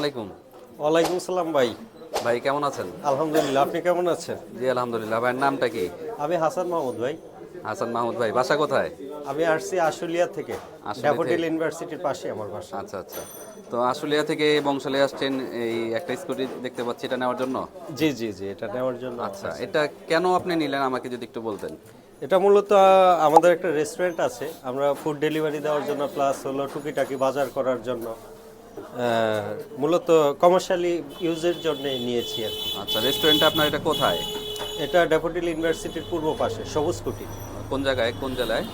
আলাইকুম। ওয়ালাইকুম সালাম ভাই। ভাই কেমন আছেন? আলহামদুলিল্লাহ আপনি কেমন আছেন? জি আলহামদুলিল্লাহ। ভাইয়ের নামটা কি? আমি হাসান মাহমুদ ভাই। হাসান মাহমুদ ভাই বাসা কোথায়? আমি আসছি আশুলিয়া থেকে ড্যাফোডিল ইউনিভার্সিটির পাশে আমার বাসা। আচ্ছা আচ্ছা। তো আশুলিয়া থেকে বংশালে আসছেন এই একটা স্কুটি দেখতে পাচ্ছি এটা নেওয়ার জন্য? জি জি জি এটা নেওয়ার জন্য। আচ্ছা এটা কেন আপনি নিলেন? আমাকে যদি একটু বলতেন। এটা মূলত আমাদের একটা রেস্টুরেন্ট আছে। আমরা ফুড ডেলিভারি দেওয়ার জন্য প্লাস হলো টুকিটাকি বাজার করার জন্য। মূলত কমার্শিয়ালি ইউজের জন্য নিয়েছি আর কি। আচ্ছা রেস্টুরেন্টটা আপনার এটা কোথায়? এটা ড্যাফোডিল ইউনিভার্সিটির পূর্ব পাশে সবুজ কুটি। কোন জায়গায় কোন জেলায়?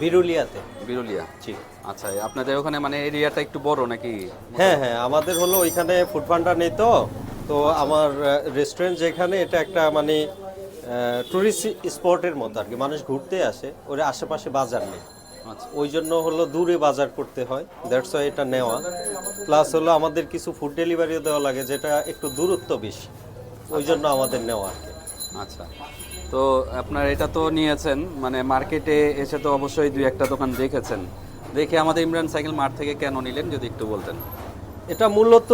বিরুলিয়াতে। বিরুলিয়া? জি। আচ্ছা আপনাদের ওখানে মানে এরিয়াটা একটু বড় নাকি? হ্যাঁ হ্যাঁ আমাদের হলো ওইখানে ফুড ভান্ডার নেই তো। তো আমার রেস্টুরেন্ট যেখানে এটা একটা মানে টুরিস্ট স্পটের মতো আর কি। মানুষ ঘুরতে আসে ওর আশেপাশে বাজার নেই। ওই জন্য হলো দূরে বাজার করতে হয় দ্যাটস ওয়াই এটা নেওয়া। প্লাস হলো আমাদের কিছু ফুড ডেলিভারিও দেওয়া লাগে যেটা একটু দূরত্ব বেশি ওই জন্য আমাদের নেওয়া আর কি। আচ্ছা তো আপনার এটা তো নিয়েছেন মানে মার্কেটে এসে তো অবশ্যই দুই একটা দোকান দেখেছেন। দেখে আমাদের ইমরান সাইকেল মার্ট থেকে কেন নিলেন যদি একটু বলতেন? এটা মূলত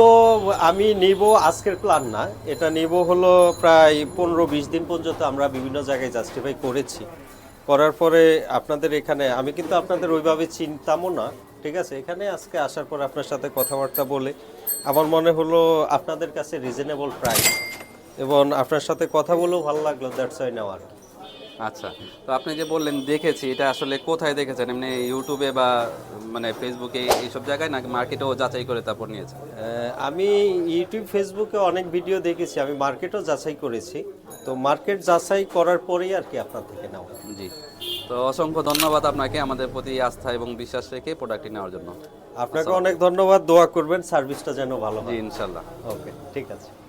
আমি নিব আজকের প্ল্যান না এটা নিব হলো প্রায় পনেরো বিশ দিন পর্যন্ত আমরা বিভিন্ন জায়গায় জাস্টিফাই করেছি। করার পরে আপনাদের এখানে, আমি কিন্তু আপনাদের ওইভাবে চিনতামও না, ঠিক আছে? এখানে আজকে আসার পর আপনার সাথে কথাবার্তা বলে আমার মনে হলো আপনাদের কাছে রিজনেবল প্রাইস এবং আপনার সাথে কথা বলেও ভালো লাগল দ্যাটস ওয়াই নেওয়ার আচ্ছা তো আপনি যে বললেন দেখেছি এটা আসলে কোথায় দেখেছেন? এমনি ইউটিউবে বা মানে ফেসবুকে এইসব জায়গায় নাকি মার্কেটেও যাচাই করে তারপর নিয়েছেন? আহ, আমি ইউটিউব ফেসবুকে অনেক ভিডিও দেখেছি আমি মার্কেটও যাচাই করেছি। তো মার্কেট যাচাই করার পরেই আর কি আপনার থেকে নেওয়া জি তো অসংখ্য ধন্যবাদ আপনাকে আমাদের প্রতি আস্থা এবং বিশ্বাস রেখে প্রোডাক্টটি নেওয়ার জন্য। আপনাকে অনেক ধন্যবাদ দোয়া করবেন সার্ভিসটা যেন ভালো জি হয় ইনশাল্লাহ। ওকে ঠিক আছে।